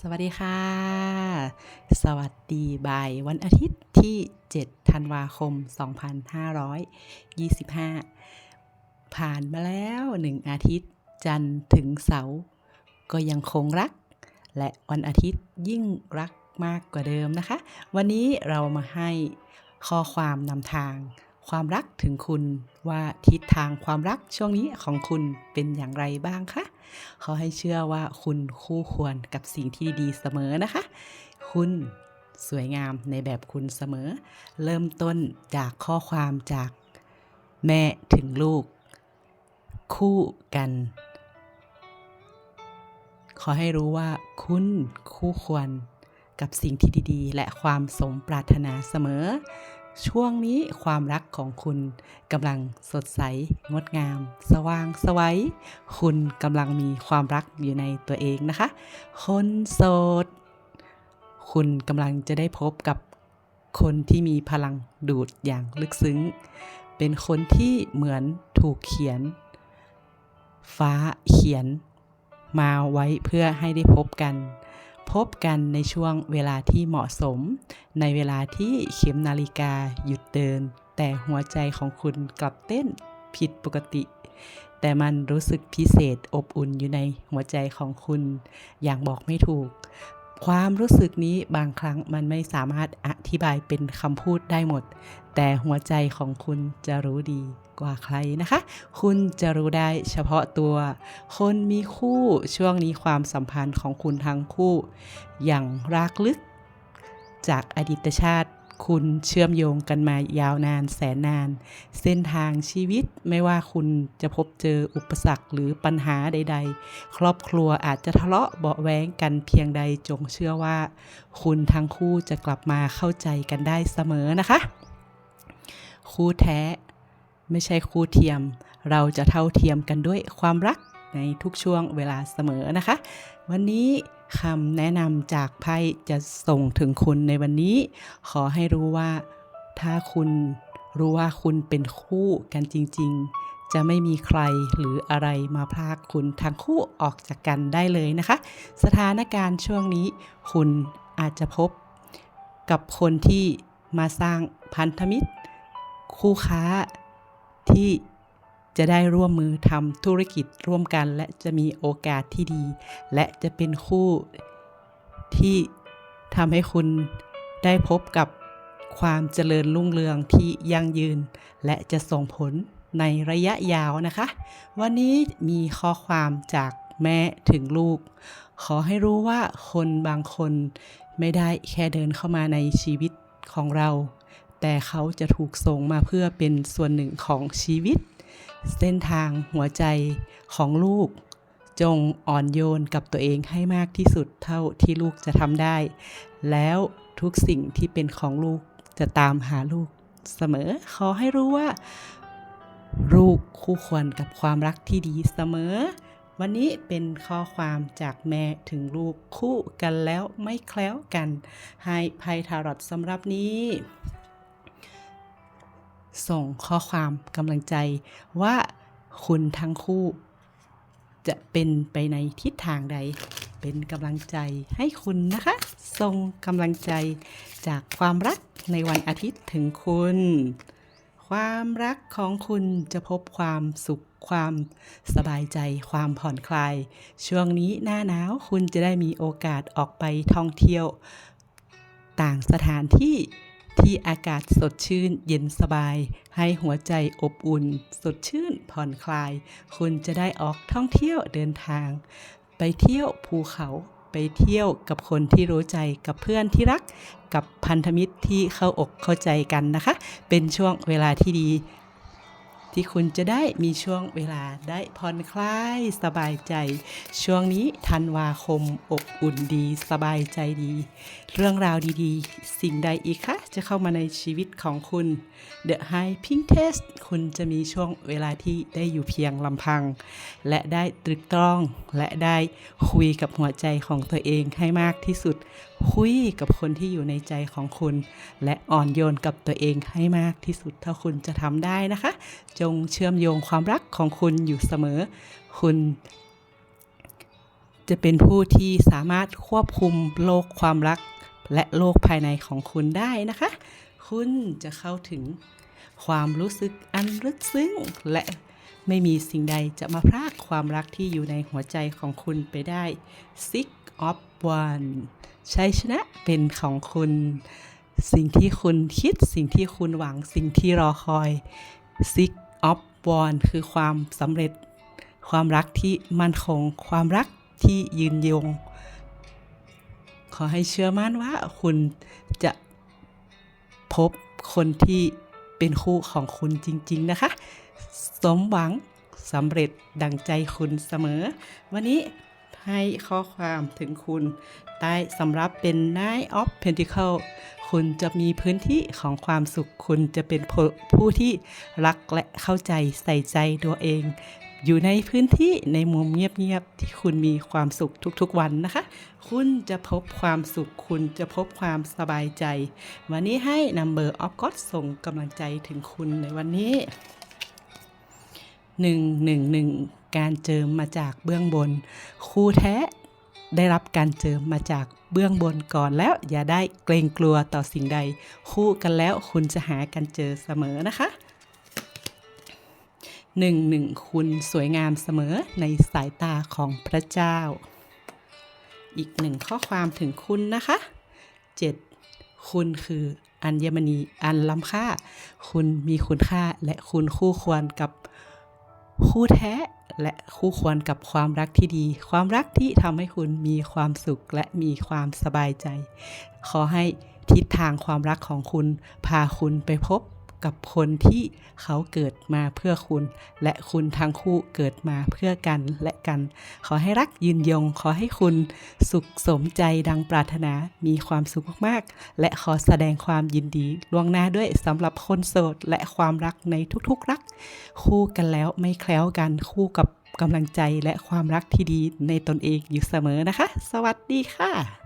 สวัสดีค่ะ สวัสดีบ่ายวันอาทิตย์ที่ 7 ธันวาคม 2525 ผ่านมาแล้วหนึ่งอาทิตย์จันทร์ถึงเสาร์ก็ยังคงรัก และวันอาทิตย์ยิ่งรักมากกว่าเดิมนะคะ วันนี้เรามาให้ข้อความนำทาง ความรักถึงคุณว่าทิศทางความรักช่วงนี้ของคุณเป็นอย่างไรบ้างคะขอให้เชื่อว่าคุณคู่ควรกับสิ่งที่ดีเสมอนะคะ คุณสวยงามในแบบคุณเสมอ เริ่มต้นจากข้อความจากแม่ถึงลูก คู่กัน ขอให้รู้ว่าคุณคู่ควรกับสิ่งที่ดีๆ และความสมปรารถนาเสมอ ช่วงนี้ความรักของคุณกำลังสดใส งดงาม สว่างสวัย คุณกำลังมีความรักอยู่ในตัวเองนะคะ คนโสด คุณกำลังจะได้พบกับคนที่มีพลังดูดอย่างลึกซึ้ง เป็นคนที่เหมือนถูกเขียน ฟ้าเขียนมาไว้เพื่อให้ได้พบกัน พบกันในช่วงเวลาที่เหมาะสม ในเวลาที่เข็มนาฬิกาหยุดเดิน แต่หัวใจของคุณกลับเต้นผิดปกติ แต่มันรู้สึกพิเศษอบอุ่นอยู่ในหัวใจของคุณ อย่างบอกไม่ถูก ความรู้สึกนี้บางครั้งมันไม่สามารถอธิบายเป็นคำพูดได้หมด แต่หัวใจของคุณจะรู้ดีกว่าใครนะคะ คุณจะรู้ได้เฉพาะตัว คนมีคู่ช่วงนี้ความสัมพันธ์ของคุณทั้งคู่ อย่างรากลึกจากอดีตชาติ คุณเชื่อมโยงกันมายาวนานแสนนาน เส้นทางชีวิตไม่ว่าคุณจะพบเจออุปสรรคหรือปัญหาใด ๆ ครอบครัวอาจจะทะเลาะเบาะแว้งกันเพียงใดจงเชื่อว่า คุณทั้งคู่จะกลับมาเข้าใจกันได้เสมอนะคะ คู่แท้ ไม่ใช่คู่เทียม เราจะเท่าเทียมกันด้วยความรัก ในทุกช่วงเวลาเสมอนะคะ วันนี้คำแนะนำจากไพ่จะส่งถึงคุณในวันนี้ ขอให้รู้ว่าถ้าคุณรู้ว่าคุณเป็นคู่กันจริง ๆ จะไม่มีใครหรืออะไรมาพรากคุณทั้งคู่ออกจากกันได้เลยนะคะ สถานการณ์ช่วงนี้ คุณอาจจะพบกับคนที่มาสร้างพันธมิตร คู่ค้าที่ จะได้ร่วมมือทำธุรกิจร่วมกัน และจะมีโอกาสที่ดี และจะเป็นคู่ที่ทำให้คุณได้พบกับความเจริญรุ่งเรืองที่ยั่งยืน และจะส่งผลในระยะยาวนะคะ วันนี้มีข้อความจากแม่ถึงลูก ขอให้รู้ว่าคนบางคนไม่ได้แค่เดินเข้ามาในชีวิตของเรา แต่เขาจะถูกส่งมาเพื่อเป็นส่วนหนึ่งของชีวิต เส้นทางหัวใจของลูก จงอ่อนโยนกับตัวเองให้มากที่สุดเท่าที่ลูกจะทำได้ แล้วทุกสิ่งที่เป็นของลูกจะตามหาลูกเสมอ ขอให้รู้ว่า ลูกคู่ควรกับความรักที่ดีเสมอ วันนี้เป็นข้อความจากแม่ถึงลูกคู่กันแล้วไม่แคล้วกัน ให้ไพทารอตสำหรับนี้ ส่งข้อความกำลังใจว่าคุณทั้งคู่ จะเป็นไปในทิศทางใด เป็นกำลังใจให้คุณนะคะ ส่งกำลังใจจากความรักในวันอาทิตย์ถึงคุณ ความรักของคุณจะพบความสุขความสบายใจความผ่อนคลาย ช่วงนี้หน้าหนาวคุณจะได้มีโอกาสออกไปท่องเที่ยว ต่างสถานที่ ที่อากาศสดชื่นเย็นสบาย ให้หัวใจอบอุ่น สดชื่นผ่อนคลาย คุณจะได้ออกท่องเที่ยวเดินทาง ไปเที่ยวภูเขาไปเที่ยวกับคนที่รู้ใจกับเพื่อนที่รัก กับพันธมิตรที่เข้าอกเข้าใจกันนะคะ เป็นช่วงเวลาที่ดี ที่คุณจะได้มีช่วงเวลาได้ผ่อนคลายสบายใจ ช่วงนี้ธันวาคมอบอุ่นดี สบายใจดี เรื่องราวดีๆ สิ่งใดอีกคะจะเข้ามาในชีวิตของคุณ The High Pink Test คุณจะมีช่วงเวลาที่ได้อยู่เพียงลำพัง และได้ตรึกตรอง และได้คุยกับหัวใจของตัวเองให้มากที่สุด คุยกับคนที่อยู่ในใจของคุณ และอ่อนโยนกับตัวเองให้มากที่สุดเท่าคุณจะทำได้นะคะจงเชื่อมโยงความรักของคุณอยู่เสมอ คุณ จะเป็นผู้ที่สามารถควบคุมโลกความรัก และโลกภายในของคุณได้นะคะ คุณจะเข้าถึงความรู้สึกอันลึกซึ้ง และไม่มีสิ่งใดจะมาพรากความรักที่อยู่ในหัวใจของคุณไปได้ Six of One ชัยชนะเป็นของคุณ สิ่งที่คุณคิดสิ่งที่คุณหวังสิ่งที่รอคอย Six of One คือความสำเร็จ ความรักที่มั่นคง ความรักที่ยืนยง ขอให้เชื่อมั่นว่าคุณจะพบคนที่เป็นคู่ของคุณจริง ๆ นะคะ สมหวังสำเร็จดังใจคุณเสมอ วันนี้ให้ข้อความถึงคุณใต้สำรับเป็น Nine of Pentacle คุณจะมีพื้นที่ของความสุข คุณจะเป็นผู้ที่รักและเข้าใจใส่ใจตัวเอง อยู่ในพื้นที่ในมุมเงียบๆที่คุณมีความสุขทุกๆวันนะคะ คุณจะพบความสุข คุณจะพบความสบายใจ วันนี้ให้ Number of God ส่งกำลังใจถึงคุณในวันนี้111 การเจิมมาจากเบื้องบน คู่แท้ ได้รับการเจิมมาจากเบื้องบนก่อนแล้วอย่าได้เกรงกลัวต่อสิ่งใด คู่กันแล้วคุณจะหากันเจอเสมอนะคะหนึ่งหนึ่งคุณสวยงามเสมอในสายตาของพระเจ้า อีกหนึ่งข้อความถึงคุณนะคะ 7. คุณคืออัญมณีอันล้ำค่า คุณมีคุณค่าและคุณคู่ควรกับ คู่แท้และคู่ควรกับความรักที่ดี ความรักที่ทำให้คุณมีความสุขและมีความสบายใจ ขอให้ทิศทางความรักของคุณ พาคุณไปพบ กับคนที่เขาเกิดมาเพื่อคุณ และคุณทั้งคู่เกิดมาเพื่อกันและกัน ขอให้รักยืนยง ขอให้คุณสุขสมใจดังปรารถนามีความสุขมากๆ และขอแสดงความยินดีล่วงหน้าด้วยสำหรับคนโสดและความรักในทุกๆรัก คู่กันแล้วไม่แคล้วกันคู่กับกำลังใจและความรักที่ดีในตนเองอยู่เสมอนะคะ สวัสดีค่ะ